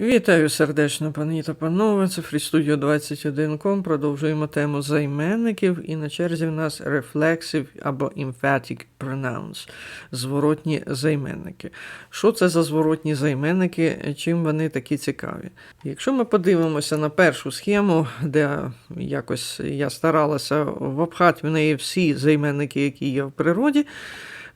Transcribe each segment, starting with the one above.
Вітаю сердечно, пані та панове. Це FreeStudio 21.com. Продовжуємо тему займенників, і на черзі в нас reflexive або emphatic pronouns, зворотні займенники. Що це за зворотні займенники? Чим вони такі цікаві? Якщо ми подивимося на першу схему, де якось я старалася вопхати в неї всі займенники, які є в природі.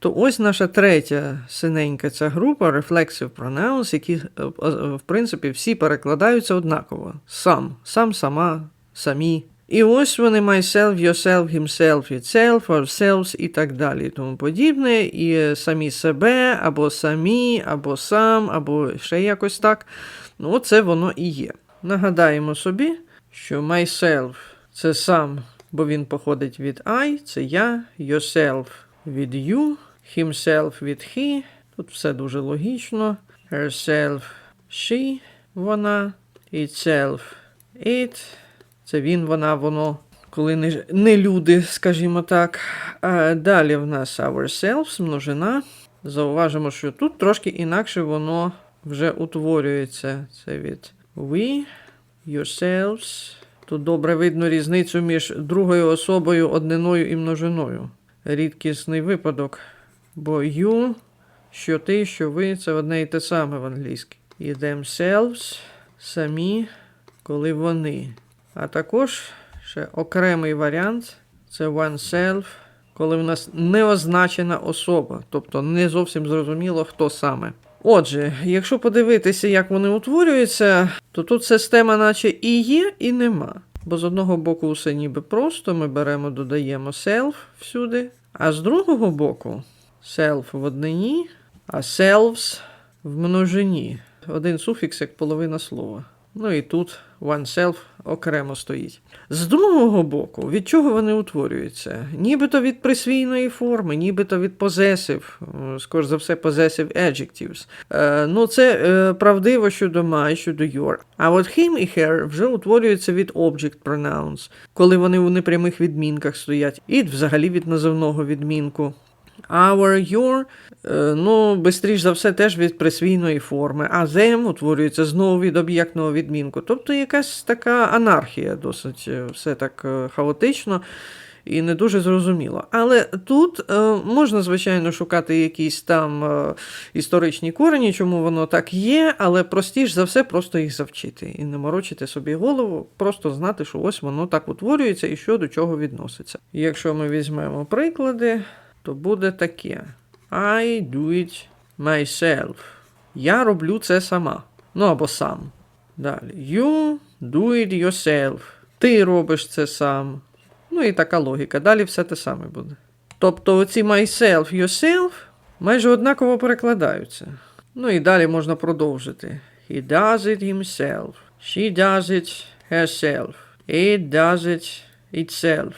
То ось наша третя синенька ця група reflexive pronouns, які, е, е, в принципі, всі перекладаються однаково. Сам, сам, сама, самі. І ось вони myself, yourself, himself, itself, ourselves і так далі, і тому подібне. І е, самі себе, або самі, або сам, або ще якось так. Ну, це воно і є. Нагадаємо собі, що myself це сам, бо він походить від I, це я, yourself від you, himself від he. Тут все дуже логічно. Herself, she, вона, itself, it. Це він, вона, воно. Коли не, не люди, скажімо так. А далі в нас ourselves, множина. Зауважимо, що тут трошки інакше воно вже утворюється. Це від we, yourselves. Тут добре видно різницю між другою особою, одниною і множиною. Рідкісний випадок. Бо you, що ти, що ви, це одне і те саме в англійській. І themselves, самі, коли вони. А також ще окремий варіант це oneself, коли в нас неозначена особа, тобто не зовсім зрозуміло, хто саме. Отже, якщо подивитися, як вони утворюються, то тут система, наче і є, і нема. Бо з одного боку все ніби просто, ми беремо, додаємо self всюди, а з другого боку self в однині, а selves в множині. Один суфікс як половина слова. Ну і тут oneself окремо стоїть. З другого боку, від чого вони утворюються? Нібито від присвійної форми, нібито від е, скоріш за все, possessive adjectives. Е, ну, це е, правдиво щодо my, щодо your. А от him і her вже утворюються від object pronouns, коли вони у непрямих відмінках стоять, і взагалі від називного відмінку. Our, your, е, ну, бистріш за все, теж від присвійної форми, а them утворюється знову від об'єктного відмінку. Тобто якась така анархія, досить е, все так е, хаотично і не дуже зрозуміло. Але тут можна, звичайно, шукати якісь там історичні корені, чому воно так є, але простіш за все просто їх завчити і не морочити собі голову, просто знати, що ось воно так утворюється і що до чого відноситься. Якщо ми візьмемо приклади то буде таке. I do it myself. Я роблю це сама. Ну або сам. Далі. You do it yourself. Ти робиш це сам. Ну і така логіка. Далі все те саме буде. Тобто оці myself, yourself майже однаково перекладаються. Ну і далі можна продовжити. He does it himself. She does it herself. It does it itself.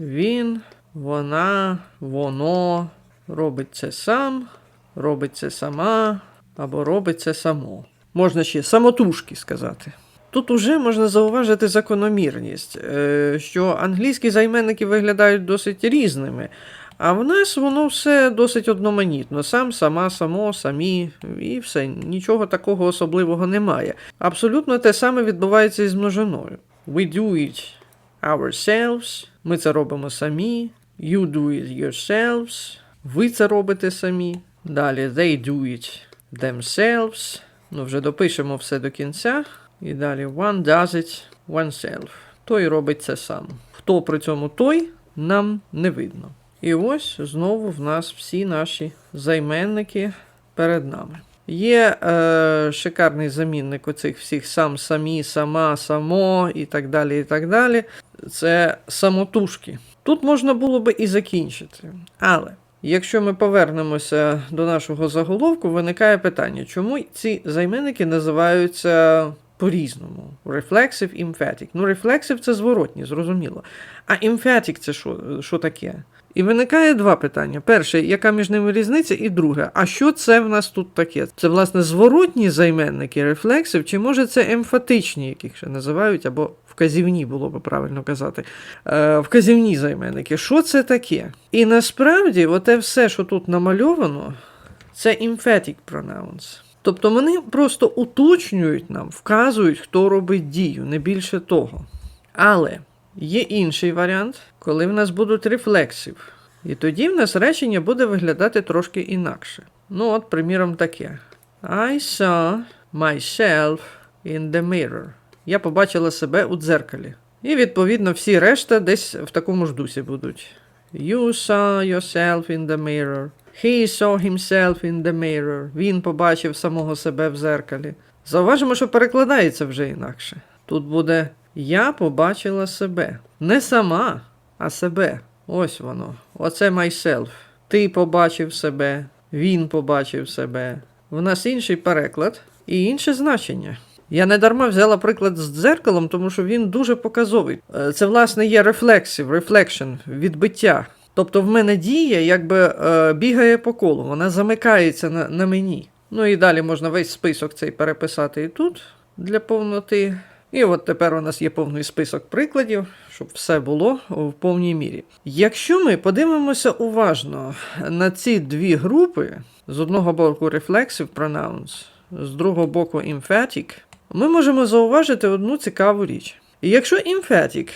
Він вона, воно робить це сам, робить це сама або робить це само. Можна ще самотужки сказати. Тут уже можна зауважити закономірність, е, що англійські займенники виглядають досить різними, а в нас воно все досить одноманітно. Сам, сама, само, самі і все. Нічого такого особливого немає. Абсолютно те саме відбувається із множиною. We do it ourselves, ми це робимо самі. You do it yourselves. Ви це робите самі. Далі they do it themselves. Ну, вже допишемо все до кінця. І далі one does it oneself. Той робить це сам. Хто при цьому той, нам не видно. І ось знову в нас всі наші займенники перед нами. Є е, шикарний замінник оцих всіх сам, самі, сама, само і так далі. і так далі. Це самотужки. Тут можна було би і закінчити. Але якщо ми повернемося до нашого заголовку, виникає питання, чому ці займенники називаються по-різному? Reflexive, emphatic. Ну, reflexive – це зворотні, зрозуміло. А emphatic – це що, що таке? І виникає два питання. Перше, яка між ними різниця? І друге, а що це в нас тут таке? Це, власне, зворотні займенники, рефлексив, чи може це емфатичні, яких ще називають, або вказівні було би правильно казати. Е, Вказівні займенники. Що це таке? І насправді, оте все, що тут намальовано, це emphatic pronouns. Тобто вони просто уточнюють нам, вказують, хто робить дію, не більше того. Але є інший варіант, коли в нас будуть рефлексив. І тоді в нас речення буде виглядати трошки інакше. Ну, от, приміром, таке. I saw myself in the mirror. Я побачила себе у дзеркалі. І, відповідно, всі решта десь в такому ж дусі будуть. You saw yourself in the mirror. He saw himself in the mirror. Він побачив самого себе в зеркалі. Зауважимо, що перекладається вже інакше. Тут буде Я побачила себе. Не сама, а себе. Ось воно. Оце myself. Ти побачив себе, він побачив себе. В нас інший переклад і інше значення. Я не дарма взяла приклад з дзеркалом, тому що він дуже показовий. Е, Це, власне, є рефлексів, reflection, відбиття. Тобто в мене дія якби е, бігає по колу, вона замикається на, на мені. Ну і далі можна весь список цей переписати і тут для повноти. І от тепер у нас є повний список прикладів, щоб все було в повній мірі. Якщо ми подивимося уважно на ці дві групи, з одного боку reflexive pronouns, з другого боку emphatic, ми можемо зауважити одну цікаву річ. Якщо emphatic,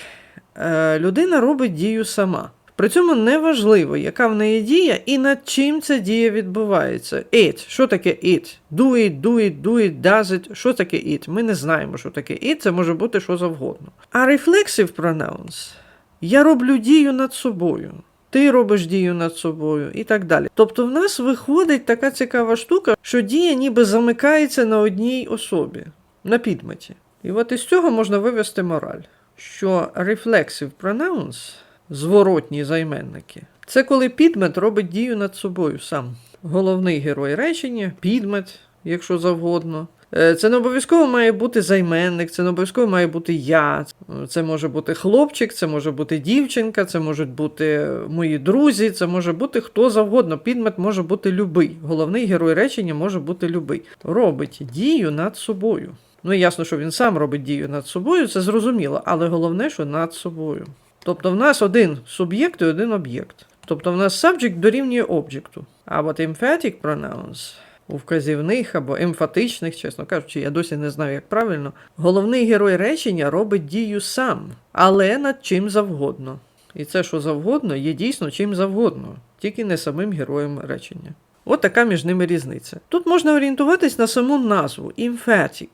е, людина робить дію сама. При цьому неважливо, яка в неї дія і над чим ця дія відбувається. It. Що таке it? Do it, do it, do it, does it. Що таке it? Ми не знаємо, що таке it, це може бути що завгодно. А reflexive pronouns я роблю дію над собою. Ти робиш дію над собою і так далі. Тобто в нас виходить така цікава штука, що дія ніби замикається на одній особі, на підметі. І от із цього можна вивести мораль, що reflexive pronouns зворотні займенники. Це коли підмет робить дію над собою сам. Головний герой речення, підмет, якщо завгодно. Е, Це не обов'язково має бути займенник, це не обов'язково має бути я. Це може бути хлопчик, це може бути дівчинка, це можуть бути мої друзі, це може бути хто завгодно. Підмет може бути любий. Головний герой речення може бути любий. Робить дію над собою. Ну, ясно, що він сам робить дію над собою, це зрозуміло, але головне, що над собою. Тобто в нас один суб'єкт і один об'єкт. Тобто в нас subject дорівнює об'єкту. А от emphatic pronouns у вказівних або емфатичних, чесно кажучи, я досі не знаю, як правильно. Головний герой речення робить дію сам, але над чим завгодно. І це, що завгодно, є дійсно чим завгодно, тільки не самим героєм речення. От така між ними різниця. Тут можна орієнтуватись на саму назву emphatic.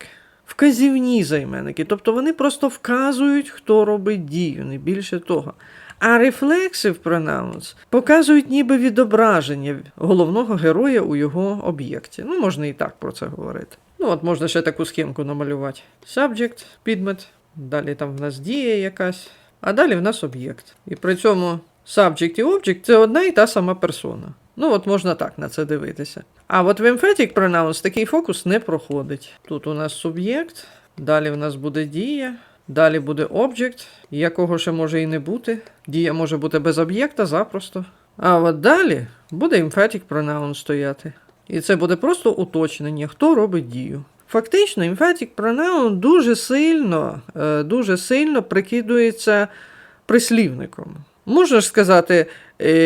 Вказівні займенники, тобто вони просто вказують, хто робить дію, не більше того. А reflexive pronouns показують ніби відображення головного героя у його об'єкті. Ну, можна і так про це говорити. Ну, от можна ще таку схемку намалювати. Subject, підмет, далі там в нас дія якась, а далі в нас об'єкт. І при цьому subject і object це одна і та сама персона. Ну, от можна так на це дивитися. А от в emphatic pronouns такий фокус не проходить. Тут у нас суб'єкт, далі в нас буде дія, далі буде об'єкт, якого ще може і не бути. Дія може бути без об'єкта запросто. А от далі буде emphatic pronoun стояти. І це буде просто уточнення, хто робить дію. Фактично, emphatic pronoun дуже сильно, е, дуже сильно прикидується прислівником. Можна ж сказати,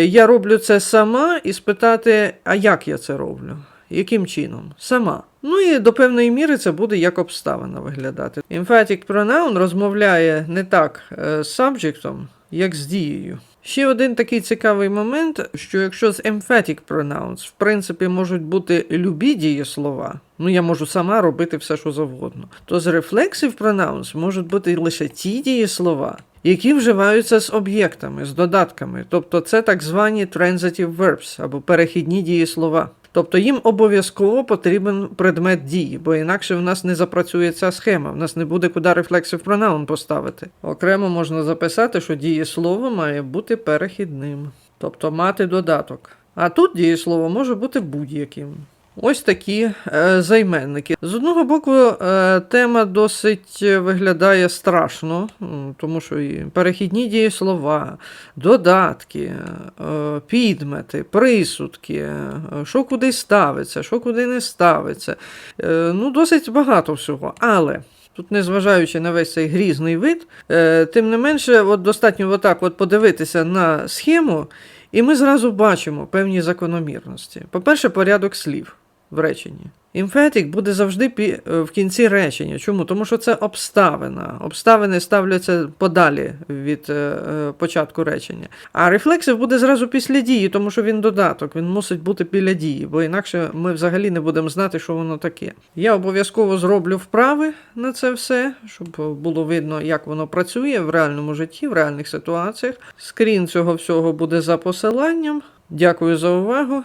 я роблю це сама і спитати, а як я це роблю? Яким чином? Сама. Ну і до певної міри це буде як обставина виглядати. Emphatic pronoun розмовляє не так е, з subjectом, як з дією. Ще один такий цікавий момент, що якщо з emphatic pronouns, в принципі, можуть бути любі дієслова, ну я можу сама робити все, що завгодно, то з reflexive pronouns можуть бути лише ті дієслова, які вживаються з об'єктами, з додатками. Тобто це так звані transitive verbs або перехідні дієслова. Тобто їм обов'язково потрібен предмет дії, бо інакше в нас не запрацює ця схема, в нас не буде куди reflexive pronoun поставити. Окремо можна записати, що дієслово має бути перехідним, тобто мати додаток. А тут дієслово може бути будь-яким. Ось такі е, займенники. З одного боку, е, тема досить виглядає страшно, тому що і перехідні дієслова, додатки, е, підмети, присудки, е, що куди ставиться, що куди не ставиться. Е, ну, досить багато всього. Але. Тут, незважаючи на весь цей грізний вид, е, тим не менше, от достатньо отак от подивитися на схему І ми зразу бачимо певні закономірності. По-перше, порядок слів в реченні. Емфетик буде завжди е, в кінці речення. Чому? Тому що це обставина. Обставини ставляться подалі від е, е, початку речення. А рефлексив буде зразу після дії, тому що він додаток, він мусить бути біля дії, бо інакше ми взагалі не будемо знати, що воно таке. Я обов'язково зроблю вправи на це все, щоб було видно, як воно працює в реальному житті, в реальних ситуаціях. Скрін цього всього буде за посиланням. Дякую за увагу.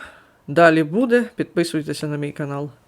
Далі буде. Підписуйтеся на мій канал.